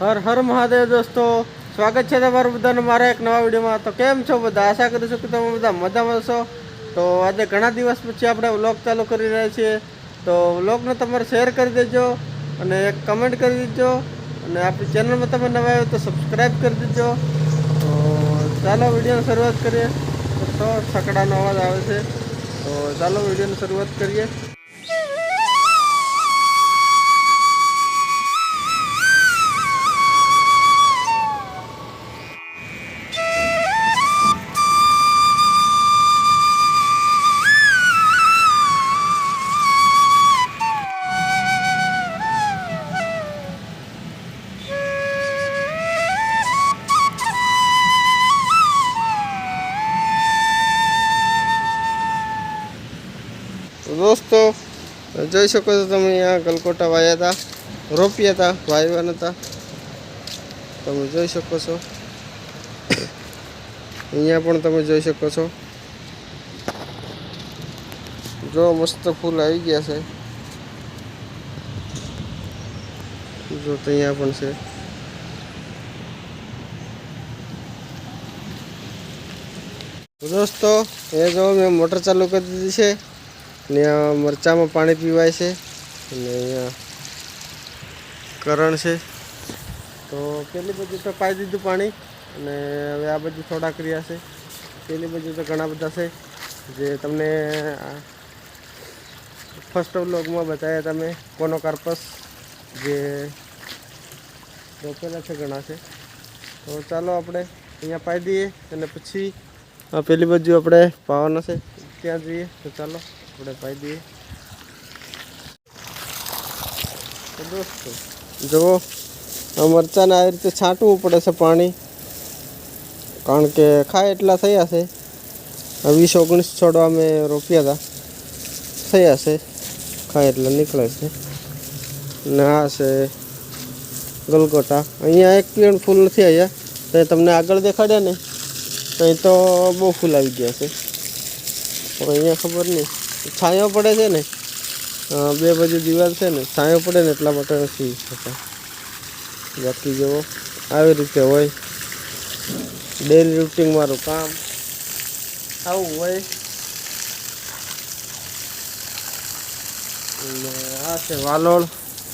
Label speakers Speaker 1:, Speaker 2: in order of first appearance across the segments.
Speaker 1: હર હર મહાદેવ દોસ્તો. સ્વાગત છે તમારું બધાને મારા એક નવા વિડીયોમાં. તો કેમ છો બધા? આશા કરું છું કે તમે બધા મજામાં છો તો આજે ઘણા દિવસ પછી આપણે વ્લોગ ચાલુ કરી રહ્યા છીએ. તો વ્લોગને તમારે શેર કરી દેજો અને એક કમેન્ટ કરી દેજો. અને આપણી ચેનલમાં તમે નવા આવ્યો તો સબસ્ક્રાઈબ કરી દેજો. તો ચાલો વિડીયોની શરૂઆત કરીએ. તો સકડાનો અવાજ આવે છે. તો ચાલો વિડીયોની શરૂઆત કરીએ. દોસ્તો, જોઈ શકો છો તમે અહીંયા ગલકોટા વાયા હતા રોપ્યા હતા વાવ્યા નતા તમે જોઈ શકો છો. અહીંયા પણ તમે જોઈ શકો છો. જો મસ્ત ફૂલ આવી ગયા છે. જો તો અહીંયા પણ છે. દોસ્તો એ જો મેં મોટર ચાલુ કરી દીધી છે. ને મરચામાં પાણી પીવાય છે. અને અહીંયા કરણ છે. તો પેલી બાજુ તો પાઈ દીધું પાણી. અને હવે આ બાજુ થોડાક રહ્યા છે. પેલી બાજુ તો ઘણા બધા છે. જે તમને ફર્સ્ટ વ્લોગમાં બતાવ્યા તમે કોનો કાર્પસ જે રોપેલા છે ઘણા છે. તો ચાલો આપણે અહીંયા પાઈ દઈએ અને પછી પેલી બાજુ આપણે પાવાના છે. ત્યાં જઈએ તો ચાલો. આપણે પાઈ દઈએ. તો દોસ્તો જુઓ આ મરચાંને આવી રીતે છાંટવું પડે છે પાણી. કારણ કે ખાય એટલા થયા છે. વીસ ઓગણીસ છોડવા મેં રોપ્યા હતા. થયા છે. ખાય એટલા નીકળે છે. ને આ છે ગલગોટા. અહીંયા એક પણ ફૂલ નથી આવ્યા. તો તમને આગળ દેખાડ્યા ને. તો અહીં તો બહુ ફૂલ આવી ગયા છે. પણ અહીંયા ખબર નહીં. છાંયો પડે છે ને બે બાજુ દિવાલ છે ને, છાંયો પડે ને એટલા માટે નથી થતા. બાકી જુઓ આવી રીતે હોય ડેલી રૂટિંગ મારું કામ, આવું હોય. આ છે વાલોળ.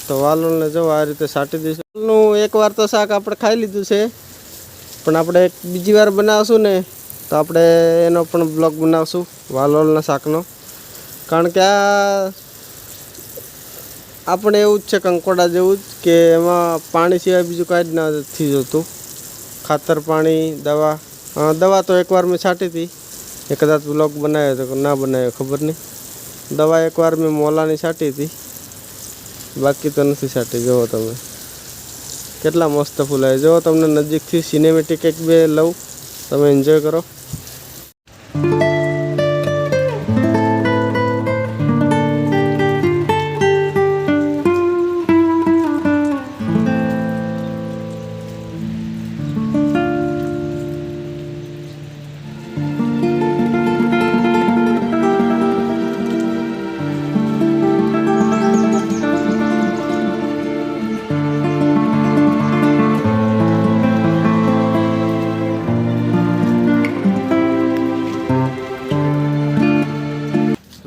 Speaker 1: તો વાલોળને જો આ રીતે સાટી દઈશું. એક એકવાર તો શાક આપણે ખાઈ લીધું છે, પણ આપણે બીજી વાર બનાવશું ને, તો આપણે એનો પણ બ્લોગ બનાવશું, વાલોળના શાકનો. કારણ કે આ આપણે એવું જ છે કંકોડા જેવું જ કે એમાં પાણી સિવાય બીજું કાંઈ જ નથી જોતું. ખાતર, પાણી, દવા. દવા તો એકવાર મેં છાંટી હતી. એ કદાચ બ્લોગ બનાવ્યો હતો ના બનાવ્યો, ખબર નહીં. દવા એકવાર મેં મોલાની છાંટી હતી. બાકી તો નથી છાંટી. જુઓ તમે. કેટલા મસ્ત ફૂલ જુઓ તમને નજીકથી સિનેમેટિક એક બે લઉં. તમે એન્જોય કરો.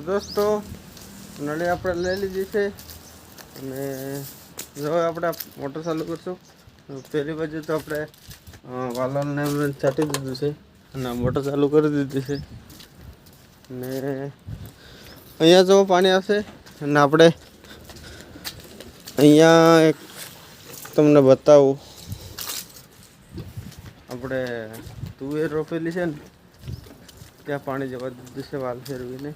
Speaker 1: દોસ્તો, નળી આપણે લઈ લીધી છે. અને જો આપણે મોટર ચાલુ કરશું. પહેલી બાજુ તો આપણે વાલાને છાંટી દીધું છે. અને મોટર ચાલુ કરી દીધી છે. અને અહીંયા જો પાણી આવશે, અને આપણે અહીંયા એક તમને બતાવું. આપણે તુવેર રોપેલી છે ને, ત્યાં પાણી જવા દીધું છે વાલ ફેરવીને.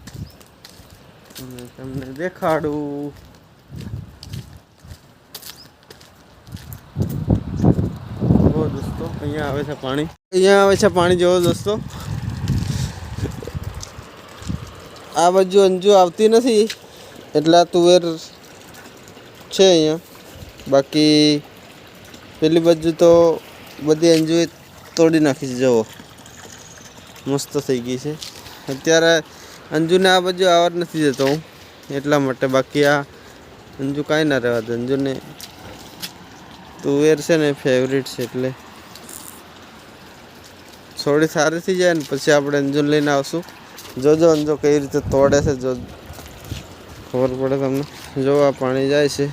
Speaker 1: અને તમને દેખાડું. જુઓ દોસ્તો, અહીંયા આવે છે પાણી. અહીંયા આવે છે પાણી જોવો દોસ્તો. આ બાજુ અંજુ આવતી નથી, એટલે તુવેર છે અહીંયા. બાકી પેલી બાજુ તો બધી અંજુએ તોડી નાખી છે જવો મસ્ત થઈ ગઈ છે. અત્યારે અંજુને આ બાજુ આવત નથી જતો હું. એટલા માટે બાકી આ અંજુ કાંઈ ના રહેવા દે. અંજુને તુવેર છે ને ફેવરિટ છે એટલે થોડી સારી થઈ જાય ને પછી આપણે અંજુન લઈને આવશું. જોજો અંજો કઈ રીતે તોડે છે, જો ખબર પડે તમને. જો આ પાણી જાય છે.